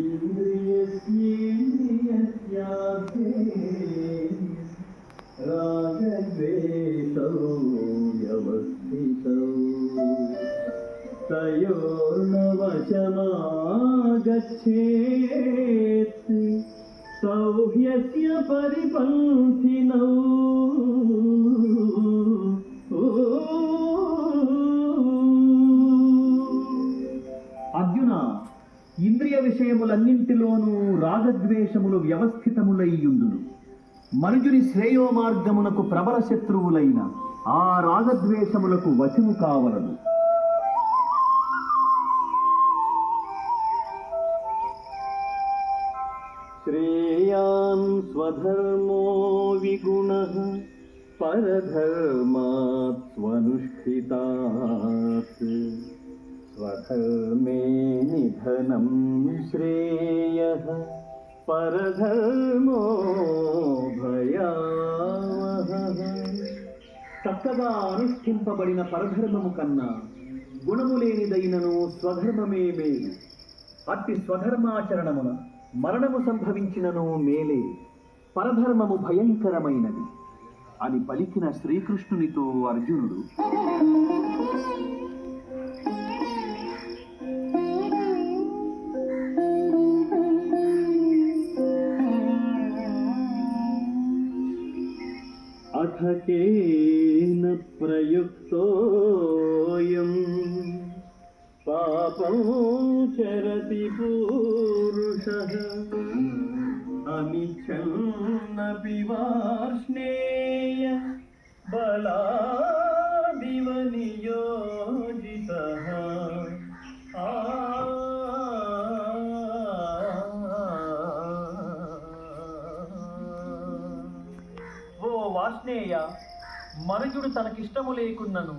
इन्द्रियस्येन्द्रियस्यार्थे रागद्वेषौ व्यवस्थितौ तयोर्नवशमागच्छेत् तौ ह्यस्य परिपन्थिनौ విషయములన్నింటిలోనూ రాగద్వేషములు వ్యవస్థితములయ్యుండును మనుజుని శ్రేయో మార్గమునకు ప్రబల శత్రువులైన ఆ రాగద్వేషములకు వశము కావలదు. శ్రేయాన్ స్వధర్మో విగుణ పరధర్మాత్ स्वधर्मे निधनं श्रेयः परधर्मो भयावहः చక్కగా అనుష్ఠింపబడిన పరధర్మము కన్నా గుణము లేనిదైనను స్వధర్మమే మేలు అట్టి స్వధర్మాచరణమున మరణము సంభవించినను మేలే పరధర్మము భయంకరమైనది అని పలికిన శ్రీకృష్ణునితో అర్జునుడు अथ केन प्रयुक्तोऽयम् पापं चरति पूरुषः अनिच्छन्नपि वार्ष्णेय बलादिव వాష్ణేయ మనుజుడు తనకిష్టము లేకున్నను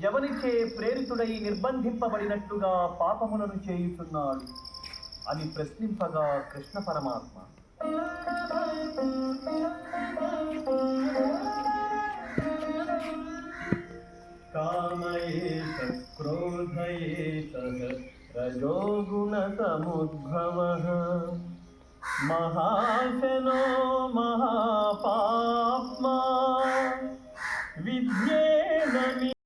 ఎవరిచే ప్రేరితుడై నిర్బంధింపబడినట్లుగా పాపములను చేయుచున్నాడు అని ప్రశ్నింపగా కృష్ణ పరమాత్మ. కామయేష క్రోధయేష మహాశనో మహాపా